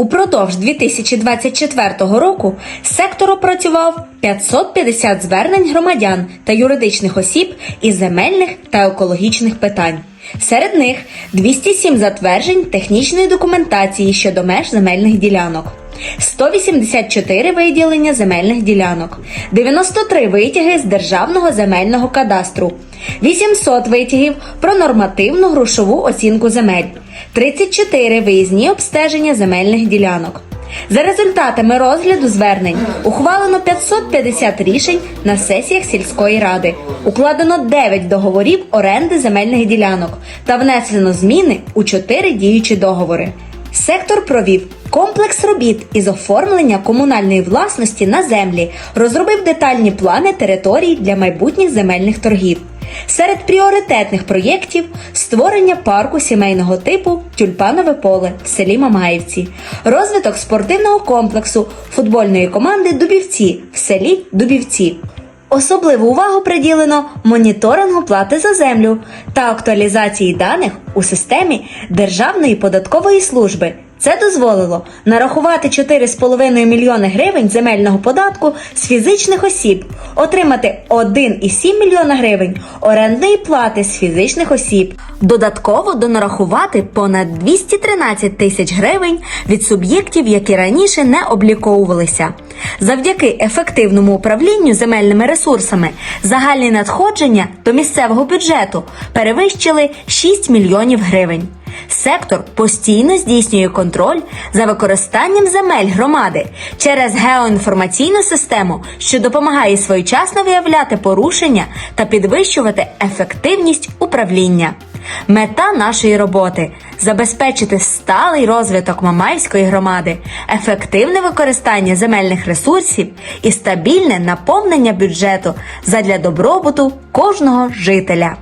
Упродовж 2024 року сектор опрацював 550 звернень громадян та юридичних осіб із земельних та екологічних питань. Серед них 207 затверджень технічної документації щодо меж земельних ділянок. 184 виділення земельних ділянок, 93 витяги з державного земельного кадастру, 800 витягів про нормативну грошову оцінку земель, 34 виїзні обстеження земельних ділянок. За результатами розгляду звернень ухвалено 550 рішень на сесіях сільської ради, укладено 9 договорів оренди земельних ділянок та внесено зміни у 4 діючі договори. Сектор провів комплекс робіт із оформлення комунальної власності на землі, розробив детальні плани територій для майбутніх земельних торгів. Серед пріоритетних проєктів створення парку сімейного типу Тюльпанове поле в селі Мамаївці, розвиток спортивного комплексу футбольної команди Дубівці в селі Дубівці. Особливу увагу приділено моніторингу плати за землю та актуалізації даних у системі Державної податкової служби. Це дозволило нарахувати 4,5 мільйони гривень земельного податку з фізичних осіб, отримати 1,7 мільйона гривень орендної плати з фізичних осіб, додатково донарахувати понад 213 тисяч гривень від суб'єктів, які раніше не обліковувалися. Завдяки ефективному управлінню земельними ресурсами загальні надходження до місцевого бюджету перевищили 6 мільйонів гривень. Сектор постійно здійснює контроль за використанням земель громади через геоінформаційну систему, що допомагає своєчасно виявляти порушення та підвищувати ефективність управління. Мета нашої роботи забезпечити сталий розвиток Мамаївської громади, ефективне використання земельних ресурсів і стабільне наповнення бюджету задля добробуту кожного жителя.